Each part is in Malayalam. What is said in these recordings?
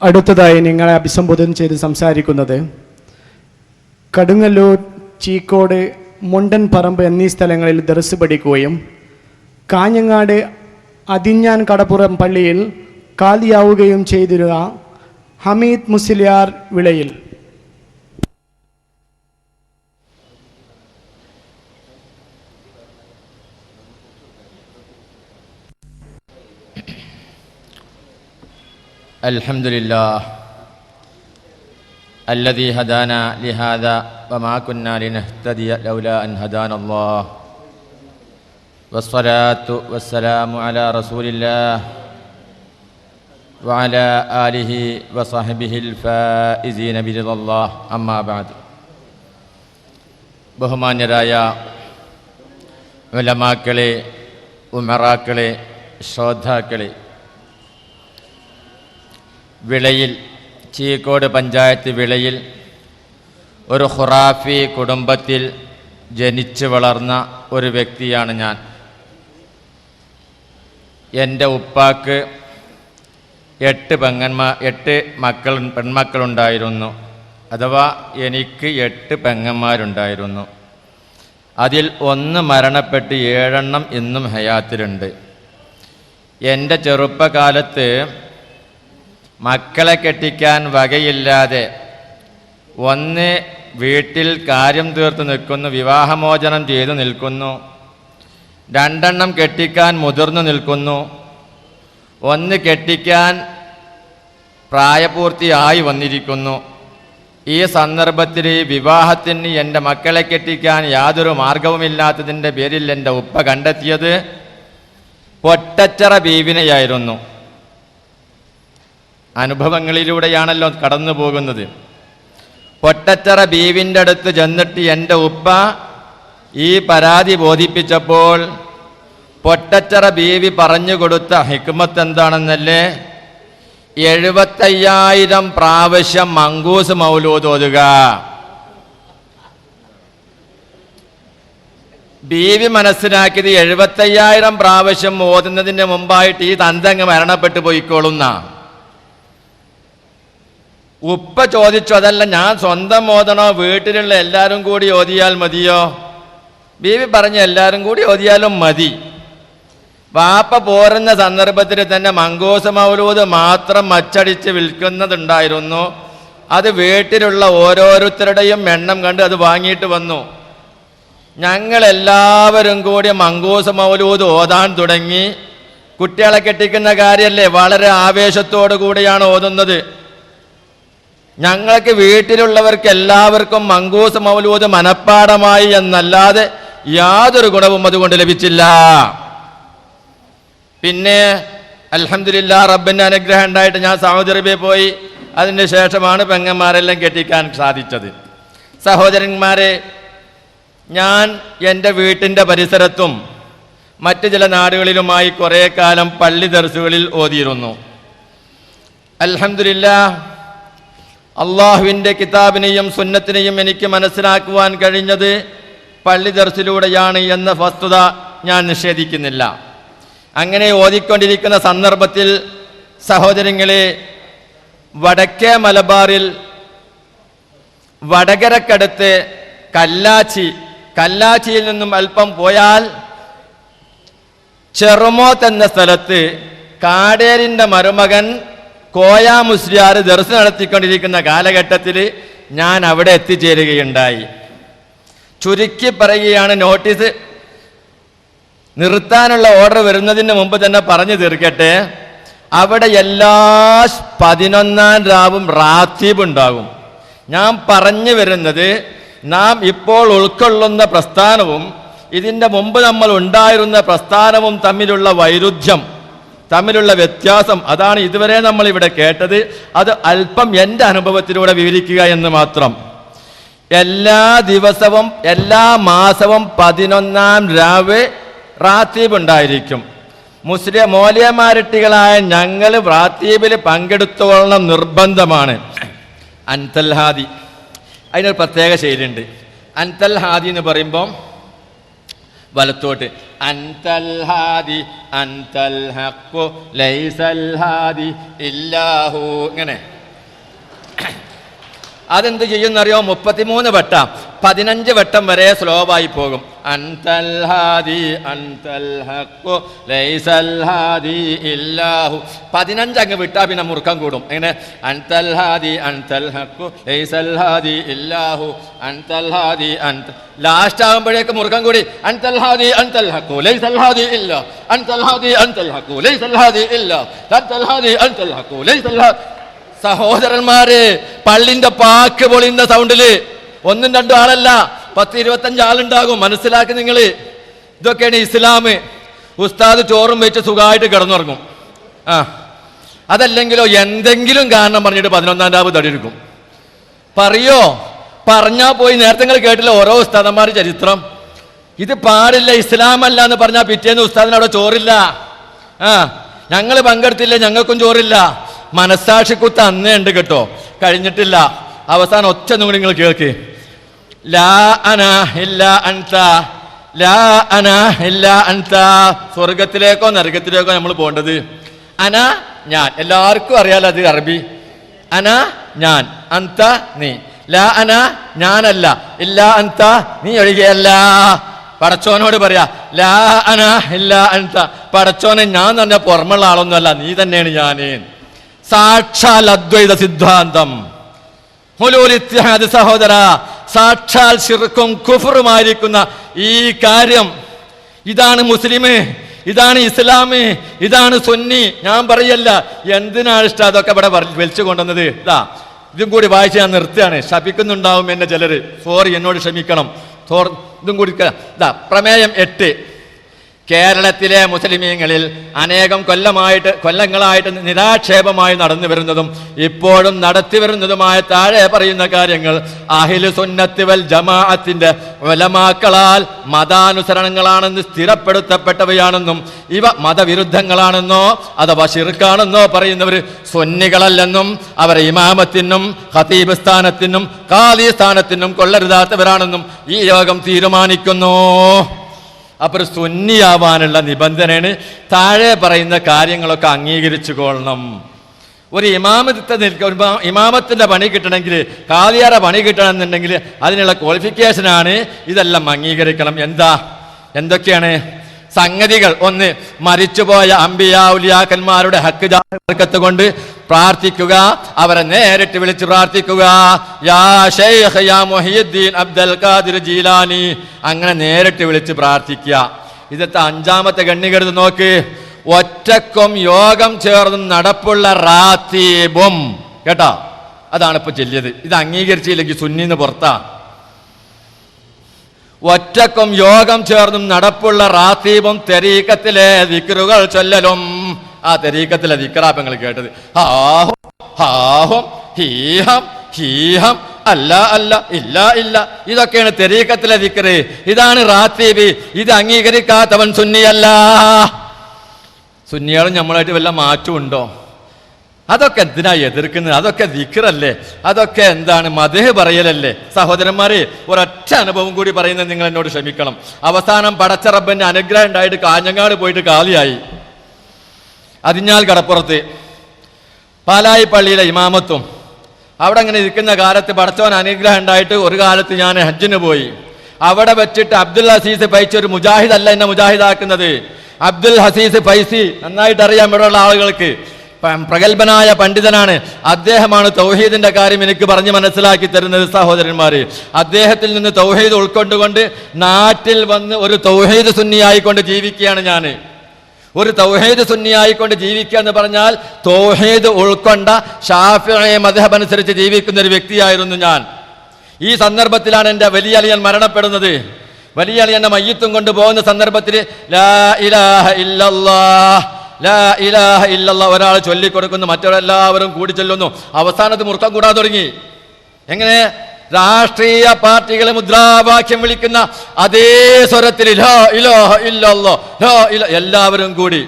അടുത്തതായി നിങ്ങളെ അഭിസംബോധന ചെയ്ത് സംസാരിക്കുന്നത് കടുങ്ങല്ലൂർ ചീക്കോട് മുണ്ടൻ പറമ്പ് എന്നീ സ്ഥലങ്ങളിൽ ദർസ് പഠിക്കുകയും കാഞ്ഞങ്ങാട് അതിഞ്ഞാൻ കടപ്പുറം പള്ളിയിൽ കാലിയാവുകയും ചെയ്തിരുന്ന ഹമീദ് മുസ്ലിയാർ വിളയിൽ الحمد لله الذي هدانا لهذا وما كنا لنهتدي لولا أن هدانا الله. والصلاة والسلام على رسول الله وعلى آله وصحبه الفائزين برضا الله. أما بعد. ബഹുമാന്യരായ ഉലമാക്കളെ ഉമറാക്കളെ كلي വിളയിൽ ചീക്കോട് പഞ്ചായത്ത് വിളയിൽ ഒരു ഖുറാഫി കുടുംബത്തിൽ ജനിച്ചു വളർന്ന ഒരു വ്യക്തിയാണ് ഞാൻ. എന്റെ ഉപ്പാക്ക് എട്ട് പെങ്ങന്മാർ എട്ട് മക്കൾ പെൺമക്കളുണ്ടായിരുന്നു. അഥവാ എനിക്ക് എട്ട് പെങ്ങന്മാരുണ്ടായിരുന്നു. അതിൽ ഒന്ന് മരണപ്പെട്ട് ഏഴെണ്ണം ഇന്നും ഹയാത്തിലുണ്ട്. എന്റെ ചെറുപ്പകാലത്ത് മക്കളെ കെട്ടിക്കാൻ വകയില്ലാതെ ഒന്ന് വീട്ടിൽ കാര്യം തീർത്ത് നിൽക്കുന്നു വിവാഹമോചനം ചെയ്തു നിൽക്കുന്നു രണ്ടെണ്ണം കെട്ടിക്കാൻ മുതിർന്നു നിൽക്കുന്നു ഒന്ന് കെട്ടിക്കാൻ പ്രായപൂർത്തിയായി വന്നിരിക്കുന്നു. ഈ സന്ദർഭത്തിൽ വിവാഹത്തിന് എന്റെ മക്കളെ കെട്ടിക്കാൻ യാതൊരു മാർഗവുമില്ലാത്തതിന്റെ പേരിൽ എന്റെ ഉപ്പ കണ്ടെത്തിയത് പൊട്ടച്ചറ ബീവിനെയായിരുന്നു അനുഭവങ്ങളിലൂടെയാണല്ലോ കടന്നു പോകുന്നത്. പൊട്ടച്ചറ ബീവിന്റെ അടുത്ത് ചെന്നിട്ട് എന്റെ ഉപ്പ ഈ പരാതി ബോധിപ്പിച്ചപ്പോൾ പൊട്ടച്ചറ ബീവി പറഞ്ഞു കൊടുത്ത ഹിക്മത്ത് എന്താണെന്നല്ലേ? എഴുപത്തയ്യായിരം പ്രാവശ്യം മങ്കൂസ് മൗലൂദ് ഓതുക. ബീവി മനസ്സിലാക്കിയത് എഴുപത്തയ്യായിരം പ്രാവശ്യം ഓതുന്നതിന് മുമ്പായിട്ട് ഈ തന്തങ്ങ് മരണപ്പെട്ടു പോയിക്കോളുന്ന. ഉപ്പ ചോദിച്ചു അതല്ല ഞാൻ സ്വന്തം ഓതണോ വീട്ടിലുള്ള എല്ലാവരും കൂടി ഓതിയാൽ മതിയോ? ബീവി പറഞ്ഞ എല്ലാവരും കൂടി ഓതിയാലും മതി. വാപ്പ പോരുന്ന സന്ദർഭത്തിൽ തന്നെ മങ്കോസ് മൗലൂദ് മാത്രം അച്ചടിച്ച് വിൽക്കുന്നതുണ്ടായിരുന്നു. അത് വീട്ടിലുള്ള ഓരോരുത്തരുടെയും എണ്ണം കണ്ട് അത് വാങ്ങിയിട്ട് വന്നു. ഞങ്ങളെല്ലാവരും കൂടി മങ്കൂസ് മൗലൂദ് ഓതാൻ തുടങ്ങി. കുട്ടികളെ കെട്ടിക്കുന്ന കാര്യമല്ലേ വളരെ ആവേശത്തോടു കൂടിയാണ് ഓതുന്നത്. ഞങ്ങൾക്ക് വീട്ടിലുള്ളവർക്ക് എല്ലാവർക്കും മങ്കൂസ് മൗലൂദ് മനഃപ്പാടമായി എന്നല്ലാതെ യാതൊരു ഗുണവും അതുകൊണ്ട് ലഭിച്ചില്ല. പിന്നെ അലഹമില്ല റബ്ബിന്റെ അനുഗ്രഹം ഉണ്ടായിട്ട് ഞാൻ സൗദി അറേബ്യ പോയി. അതിന് ശേഷമാണ് പെങ്ങന്മാരെല്ലാം കെട്ടിക്കാൻ സാധിച്ചത്. സഹോദരന്മാരെ ഞാൻ എന്റെ വീട്ടിന്റെ പരിസരത്തും മറ്റ് ചില നാടുകളിലുമായി കുറേ കാലം പള്ളി ദർസുകളിൽ ഓതിയിരുന്നു. അൽഹംദുലില്ല അള്ളാഹുവിന്റെ കിതാബിനെയും സുന്നത്തിനെയും എനിക്ക് മനസ്സിലാക്കുവാൻ കഴിഞ്ഞത് പള്ളി ദർസിലൂടെയാണ് എന്ന വസ്തുത ഞാൻ നിഷേധിക്കുന്നില്ല. അങ്ങനെ ഓതിക്കൊണ്ടിരിക്കുന്ന സന്ദർഭത്തിൽ സഹോദരങ്ങളെ വടക്കേ മലബാറിൽ വടകരക്കടുത്ത് കല്ലാച്ചി കല്ലാച്ചിയിൽ നിന്നും അല്പം പോയാൽ ചെറുമോത്ത് എന്ന സ്ഥലത്ത് കാടേരിന്റെ മരുമകൻ കോയ മുസ്ലിയാർ ദർശനം നടത്തിക്കൊണ്ടിരിക്കുന്ന കാലഘട്ടത്തിൽ ഞാൻ അവിടെ എത്തിച്ചേരുകയുണ്ടായി. ചുരുക്കി പറയുകയാണ് നോട്ടീസ്. നിർത്താനുള്ള ഓർഡർ വരുന്നതിന് മുമ്പ് തന്നെ പറഞ്ഞു തീർക്കട്ടെ. അവിടെ എല്ലാ പതിനൊന്നാം രാവും റാത്തീബ് ഉണ്ടാകും. ഞാൻ പറഞ്ഞു വരുന്നത് നാം ഇപ്പോൾ ഉൾക്കൊള്ളുന്ന പ്രസ്ഥാനവും ഇതിന്റെ മുമ്പ് നമ്മൾ ഉണ്ടായിരുന്ന പ്രസ്ഥാനവും തമ്മിലുള്ള വൈരുദ്ധ്യം തമ്മിലുള്ള വ്യത്യാസം അതാണ് ഇതുവരെ നമ്മൾ ഇവിടെ കേട്ടത്. അത് അല്പം എന്റെ അനുഭവത്തിലൂടെ വിവരിക്കുക എന്ന് മാത്രം. എല്ലാ ദിവസവും എല്ലാ മാസവും പതിനൊന്നാം രാവ് റാത്തീബ് ഉണ്ടായിരിക്കും. മുസ്ലിം മോലിയമാരട്ടികളായ ഞങ്ങൾ റാത്തീബിൽ പങ്കെടുത്തുകൊള്ളണം നിർബന്ധമാണ്. അൻതൽഹാദി. അതിനൊരു പ്രത്യേക ശൈലിയുണ്ട്. അൻതൽഹാദി എന്ന് പറയുമ്പം വലത്തോട്ട്. അൻതൽ ഹാദി അൻതൽ ഹഖു ലൈസൽ ഹാദി ഇല്ലാഹു ഇങ്ങനെ. അതെന്ത് ചെയ്യുന്നറിയോ? മുപ്പത്തിമൂന്ന് വട്ടം. പതിനഞ്ച് വട്ടം വരെ സ്ലോവായി പോകും. അൻതൽ ഹാദി അൻതൽ ഹഖു ലൈസൽ ഹാദി ഇല്ലാഹു. പതിനഞ്ച് അങ്ങ് വിട്ടാ പിന്നെ മുറുക്കം കൂടും. എങ്ങനെ? അൻതൽ ഹാദി അൻതൽ ഹഖു ലൈസൽ ഹാദി ഇല്ലാഹു. അൻതൽ ഹാദി അൻത ലാസ്റ്റ് ആകുമ്പോഴേക്ക് മുറുക്കം കൂടി. അൻതൽ ഹാദി അൻതൽ ഹഖു ലൈസൽ ഹാദി ഇല്ല അൻതൽ ഹാദി അൻതൽ ഹഖു സഹോദരന്മാര് പള്ളിന്റെ പാക്ക് പൊളിയുന്ന സൗണ്ടിൽ ഒന്നും രണ്ടും ആളല്ല പത്ത് ഇരുപത്തഞ്ച് ആളുണ്ടാകും. മനസ്സിലാക്കി നിങ്ങൾ ഇതൊക്കെയാണ് ഇസ്ലാം ഉസ്താദ് ചോറും വെച്ച് സുഖമായിട്ട് കിടന്നുറങ്ങും. ആ. അതല്ലെങ്കിലോ എന്തെങ്കിലും കാരണം പറഞ്ഞിട്ട് പതിനൊന്നാം രാവ് തടിയെടുക്കും പറയോ? പറഞ്ഞാ പോയി. നേരത്തെ നിങ്ങൾ കേട്ടില്ല ഓരോ ഉസ്താദന്മാർ ചരിത്രം? ഇത് പാടില്ല ഇസ്ലാം അല്ല എന്ന് പറഞ്ഞാൽ പിറ്റേന്ന് ഉസ്താദിന് അവിടെ ചോറില്ല. ആ. ഞങ്ങൾ പങ്കെടുത്തില്ല? ഞങ്ങൾക്കും ചോറില്ല. മനസാക്ഷിക്കുത്ത് അന്നേ ഉണ്ട് കേട്ടോ. കഴിഞ്ഞിട്ടില്ല. അവസാനം ഒച്ച നിങ്ങൾ നിങ്ങൾ കേൾക്ക്. ലാ അന ഇല്ല അൻത. ലാ അന ഇല്ല അൻത. സ്വർഗത്തിലേക്കോ നരകത്തിലേക്കോ നമ്മൾ പോകേണ്ടത്. അന ഞാൻ. എല്ലാവർക്കും അറിയാലോ അത് അറബി. അന ഞാൻ. അന്ത നീ. ലാ അന ഞാനല്ല. ഇല്ല അന്ത നീ ഒഴികെയല്ല. പടച്ചോനോട് പറയാ ലാ അന ഇല്ല അന്ത പടച്ചോനെ ഞാൻ തന്നെ പുറമുള്ള ആളൊന്നുമല്ല. നീ തന്നെയാണ് ഞാൻ. സാക്ഷാൽ അദ്വൈത സിദ്ധാന്തം. ഇത്തിഹാദ് സഹോദര സാക്ഷാൽ ശിർക്കും കുഫറുമായിരിക്കുന്ന ഈ കാര്യം. ഇതാണ് മുസ്ലിം ഇതാണ് ഇസ്ലാം ഇതാണ് സുന്നി. ഞാൻ പറയല്ല എന്തിനാണ് ഇഷ്ടം? അതൊക്കെ ഇവിടെ വലിച്ചു കൊണ്ടുവന്നത്. ഇതാ ഇതും കൂടി വായിച്ച് ഞാൻ നിർത്തുകയാണ്. ശപിക്കുന്നുണ്ടാവും എന്നെ ചിലര്. സോറി എന്നോട് ക്ഷമിക്കണം. ഇതും കൂടി ഇതാ പ്രമേയം എട്ട്. കേരളത്തിലെ മുസ്ലിമീങ്ങളിൽ അനേകം കൊല്ലമായിട്ട് കൊല്ലങ്ങളായിട്ട് നിരാക്ഷേപമായി നടന്നു വരുന്നതും ഇപ്പോഴും നടത്തി വരുന്നതുമായ താഴെ പറയുന്ന കാര്യങ്ങൾ അഹിലു സുന്നത്ത് വൽ ജമാഅത്തിന്റെ ഉലമാക്കളാൽ മതാനുസരണങ്ങളാണെന്ന് സ്ഥിരപ്പെടുത്തപ്പെട്ടവയാണെന്നും ഇവ മതവിരുദ്ധങ്ങളാണെന്നോ അഥവാ ശിർക്കാണെന്നോ പറയുന്നവർ സുന്നികളല്ലെന്നും അവർ ഇമാമത്തിനും ഖതീബ് സ്ഥാനത്തിനും കാലി സ്ഥാനത്തിനും കൊള്ളരുതാത്തവരാണെന്നും ഈ യോഗം തീരുമാനിക്കുന്നു. അപ്പോൾ സുന്നിയാവാനുള്ള നിബന്ധനയാണ്. താഴെ പറയുന്ന കാര്യങ്ങളൊക്കെ അംഗീകരിച്ചു കൊള്ളണം. ഒരു ഇമാമത്തെ നിൽക്ക ഒരു ഇമാ- പണി കിട്ടണമെങ്കിൽ കാലിയാറ പണി കിട്ടണമെന്നുണ്ടെങ്കിൽ അതിനുള്ള ക്വാളിഫിക്കേഷനാണ് ഇതെല്ലാം അംഗീകരിക്കണം. എന്താ? എന്തൊക്കെയാണ്? സംഗതികൾ. ഒന്ന് മരിച്ചുപോയ അമ്പിയാ ഉലിയാക്കന്മാരുടെ ഹക്ക് ജാക്കത്ത് കൊണ്ട് പ്രാർത്ഥിക്കുക അവരെ നേരിട്ട് വിളിച്ച് പ്രാർത്ഥിക്കുക. യാ ഖാദിർ ജീലാനി. അങ്ങനെ നേരിട്ട് വിളിച്ച് പ്രാർത്ഥിക്കുക. ഇതത്തെ അഞ്ചാമത്തെ ഗണ്ണികരുത് നോക്ക്. ഒറ്റക്കും യോഗം ചേർന്നും നടപ്പുള്ള റാത്തീബും. കേട്ടോ? അതാണ് ഇപ്പൊ ചെല്ലിയത്. ഇത് അംഗീകരിച്ചില്ലെങ്കിൽ സുന്നിന്ന് പുറത്താ. ഒറ്റക്കും യോഗം ചേർന്നും നടപ്പുള്ള റാത്തീബും തെരീക്കത്തിലെ വിക്രുകൾ ചൊല്ലലും. ആ തെരീക്കത്തിലെ ദിക്റാപ്പങ്ങൾ കേട്ടത്. ഹാഹും ഹാഹും ഹീഹം ഹീഹം അല്ല അല്ല ഇല്ല ഇല്ല. ഇതൊക്കെയാണ് തെരീക്കത്തിലെ ദിക്റ് ഇതാണ് റാത്തീബി. ഇത് അംഗീകരിക്കാത്തവൻ സുന്നിയല്ല. സുന്നികളും നമ്മളായിട്ട് വല്ല മാറ്റമുണ്ടോ? അതൊക്കെ എന്തിനാ എതിർക്കുന്നത്? അതൊക്കെ ദിക്റല്ലേ അതൊക്കെ എന്താണ് മതേ പറയലല്ലേ? സഹോദരന്മാരെ ഒരൊറ്റ അനുഭവം കൂടി പറയുന്നത് നിങ്ങൾ എന്നോട് ക്ഷമിക്കണം. അവസാനം പടച്ചറബന്റെ അനുഗ്രഹം ഉണ്ടായിട്ട് കാഞ്ഞങ്ങാട് പോയിട്ട് കാലിയായി. അതിഞ്ഞാൽ കടപ്പുറത്ത്. പാലായി പള്ളിയിലെ ഇമാമത്തും അവിടെ അങ്ങനെ ഇരിക്കുന്ന കാലത്ത് പടച്ചവൻ അനുഗ്രഹം ഉണ്ടായിട്ട് ഒരു കാലത്ത് ഞാൻ ഹജ്ജിന് പോയി. അവിടെ വെച്ചിട്ട് അബ്ദുൽ ഹസീസ് പൈസ ഒരു മുജാഹിദ് അല്ല എന്നെ മുജാഹിദാക്കുന്നത്. അബ്ദുൽ ഹസീസ് പൈസി നന്നായിട്ട് അറിയാം ഇവിടെയുള്ള ആളുകൾക്ക്. പ്രഗത്ഭനായ പണ്ഡിതനാണ്. അദ്ദേഹമാണ് തൗഹീദിന്റെ കാര്യം എനിക്ക് പറഞ്ഞ് മനസ്സിലാക്കി തരുന്നത് സഹോദരന്മാര്. അദ്ദേഹത്തിൽ നിന്ന് തൗഹീദ് ഉൾക്കൊണ്ടുകൊണ്ട് നാട്ടിൽ വന്ന് ഒരു തൗഹീദ് സുന്നിയായിക്കൊണ്ട് ജീവിക്കുകയാണ് ഞാൻ ഒരു തൗഹേദ് സുന്നിയായിക്കൊണ്ട് ജീവിക്കുക എന്ന് പറഞ്ഞാൽ തൗഹീദ് ഉൾക്കൊണ്ട ഷാഫിയെ മധബ് അനുസരിച്ച് ജീവിക്കുന്ന ഒരു വ്യക്തിയായിരുന്നു ഞാൻ. ഈ സന്ദർഭത്തിലാണ് എന്റെ വലിയ അളിയൻ മരണപ്പെടുന്നത്. വലിയ അളിയൻ മയ്യത്തും കൊണ്ട് പോകുന്ന സന്ദർഭത്തിൽ ലാ ഇലാഹ ലാ ഇലാഹ ഒരാൾ ചൊല്ലിക്കൊടുക്കുന്നു മറ്റൊരെല്ലാവരും കൂടി ചൊല്ലുന്നു അവസാനത്ത് മുറുക്കം കൂടാൻ തുടങ്ങി. എങ്ങനെ? രാഷ്ട്രീയ പാർട്ടികളെ മുദ്രാവാക്യം വിളിക്കുന്ന അതേ സ്വരത്തിൽ എല്ലാവരും കൂടി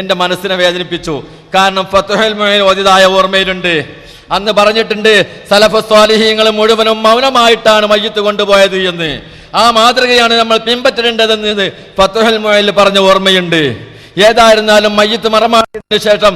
എന്റെ മനസ്സിനെ വേദനിപ്പിച്ചു. കാരണം ഫത്തുഹൽ മുഅീൻ ഓതിയതായ ഓർമ്മയിലുണ്ട്. അന്ന് പറഞ്ഞിട്ടുണ്ട് സലഫ സ്വാലിഹീങ്ങൾ മുഴുവനും മൗനമായിട്ടാണ് മയ്യത്ത് കൊണ്ടുപോയത് എന്ന്. ആ മാതൃകയാണ് നമ്മൾ പിൻപറ്റേണ്ടതെന്ന് ഫത്തുഹൽ മൊയിൽ പറഞ്ഞ ഓർമ്മയുണ്ട്. ഏതായിരുന്നാലും മയ്യത്ത് മറമാറിയതിനു ശേഷം